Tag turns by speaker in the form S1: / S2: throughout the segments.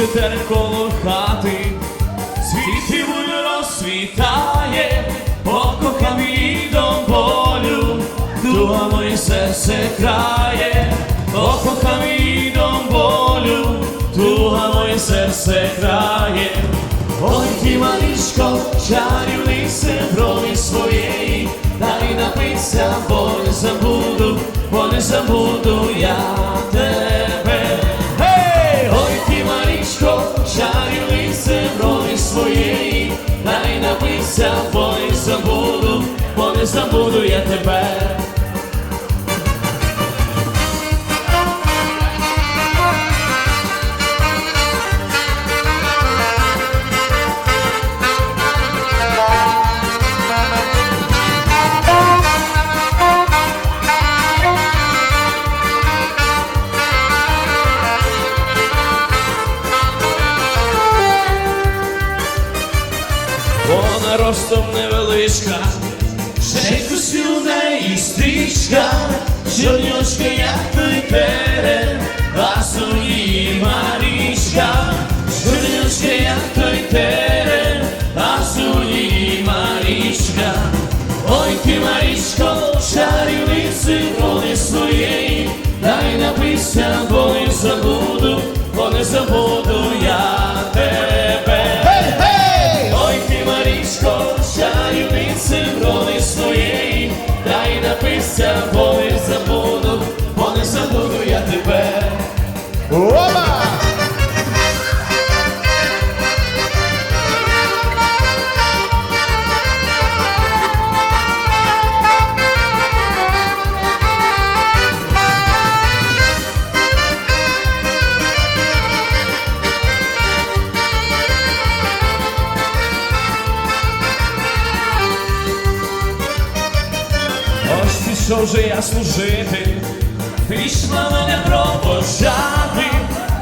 S1: Свічки коло хати, світи буде розсвітає, покохав її до болю, дуга моє серце крає, покохав її до болю, дуга моє серце крає. Ой, ти малишко, чарівнице броні своєї, дай напиться, бо не забуду, бо не забуду я напиться, бо забуду, бо не забуду я тебе. Вона ростом невеличка, ще й костюм неї стрічка, чорнючка, як той а її Марічка, чорнючка, як той терен, а її Марічка. Ой, ти, Марічко, чарівниці роли своєї, дай напися, бо не забуду, бо не забуду чарівниці брони своєї, дай напися, бо не забуду, бо не забуду я тебе.
S2: Опа!
S1: Ось пішов же я служити, пішла мене провожати,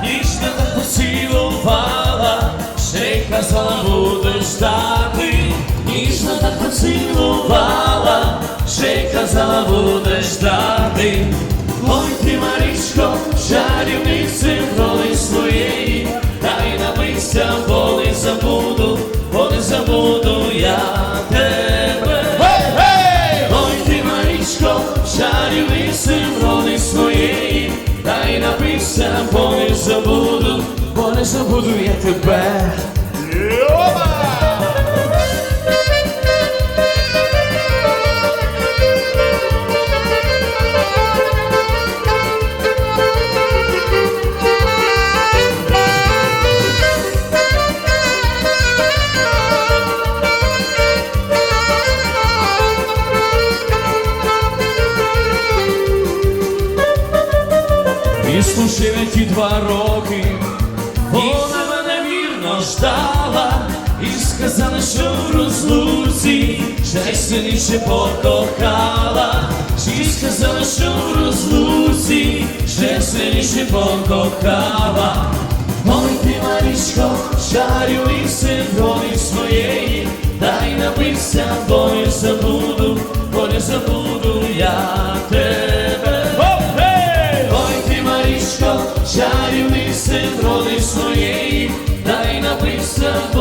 S1: ніжно так поцілувала, ще й казала, буду ждати, ніжно так поцілувала, ще й казала, будеш ждати. Ой, ти, Марічко, чарівниці роли своєї, дай напися, бо не забуду, бо не забуду напися, бо не забуду, бо я тебе.
S2: Опа!
S1: І ті два роки, вона мене вірно ждала, і сказала, що в розлуці сильніше покохала, і сказала, що в розлуці сильніше покохала. Ой, ти, Марічко, чарівниці долі своєї, дай напися, бо не забуду, бо не забуду Mr.